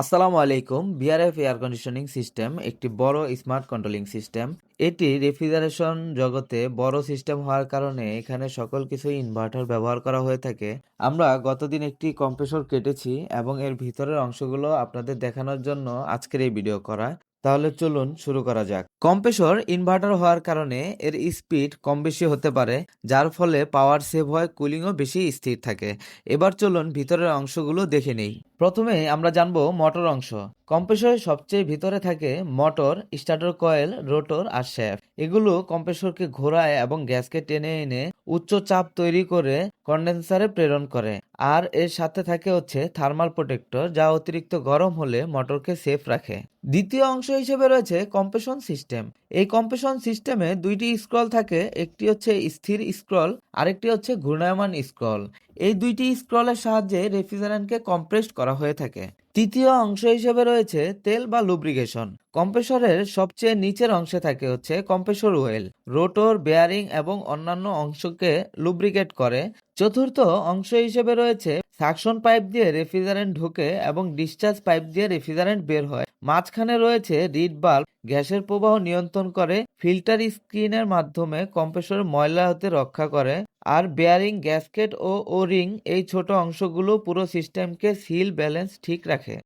আসসালামু আলাইকুম। BRF air conditioning system একটি বড় স্মার্ট কন্ট্রোলিং সিস্টেম এটি রেফ্রিজারেশন জগতে বড় সিস্টেম হওয়ার কারণে এখানে সকল কিছু ইনভার্টার ব্যবহার করা হয়ে থাকে। আমরা গতদিন একটি কম্প্রেসর কেটেছি এবং এর ভিতরের অংশগুলো আপনাদের দেখানোর জন্য আজকের এই ভিডিও করা। তাহলে চলুন শুরু করা যাক। কম্প্রেসর ইনভার্টার হওয়ার কারণে এর স্পিড কম বেশি হতে পারে, যার ফলে পাওয়ার সেভ হয় কুলিংও বেশি স্থির থাকে। এবার চলুন ভিতরের অংশগুলো দেখে নেই। প্রথমে আমরা জানব মোটর অংশ। কম্প্রেসরের সবচেয়ে ভিতরে থাকে মোটর, স্টার্টার কয়েল, রোটর আর শ্যাফট। এগুলো কম্প্রেসরকে ঘোরায় এবং গ্যাসকে টেনে এনে উচ্চ চাপ তৈরি করে কন্ডেন্সারে প্রেরণ করে। আর এর সাথে থাকে হচ্ছে থার্মাল প্রোটেক্টর, যা অতিরিক্ত গরম হলে মোটরকে সেফ রাখে। দ্বিতীয় অংশ হিসেবে রয়েছে কম্প্রেশন সিস্টেম। এই কম্প্রেশন সিস্টেমে দুইটি স্ক্রল থাকে, একটি হচ্ছে স্থির স্ক্রল, আরেকটি হচ্ছে ঘূর্ণায়মান স্ক্রল। এই দুইটি স্ক্রলের সাহায্যে রেফ্রিজারেন্টকে কম্প্রেস করা হয়ে থাকে। তৃতীয় অংশ হিসেবে রয়েছে তেল বা লুব্রিকেশন কম্প্রেসরের সবচেয়ে নিচের অংশে থাকে হচ্ছে কম্প্রেসর ওয়েল রোটর বেয়ারিং এবং অন্যান্য অংশকে লুব্রিকেট করে। চতুর্থ অংশ হিসেবে রয়েছে সাকশন পাইপ দিয়ে রেফ্রিজারেন্ট ঢোকে এবং ডিসচার্জ পাইপ দিয়ে রেফ্রিজারেন্ট বের হয়। মাঝখানে রয়েছে রিড বাল্ব, গ্যাসের প্রবাহ নিয়ন্ত্রণ করে, ফিল্টার স্ক্রিনের মাধ্যমে কম্প্রেসর ময়লা হতে রক্ষা করে, আর বেয়ারিং গ্যাসকেট ও ওরিং এই ছোট অংশগুলো পুরো সিস্টেমকে সিল ব্যালেন্স ঠিক রাখে।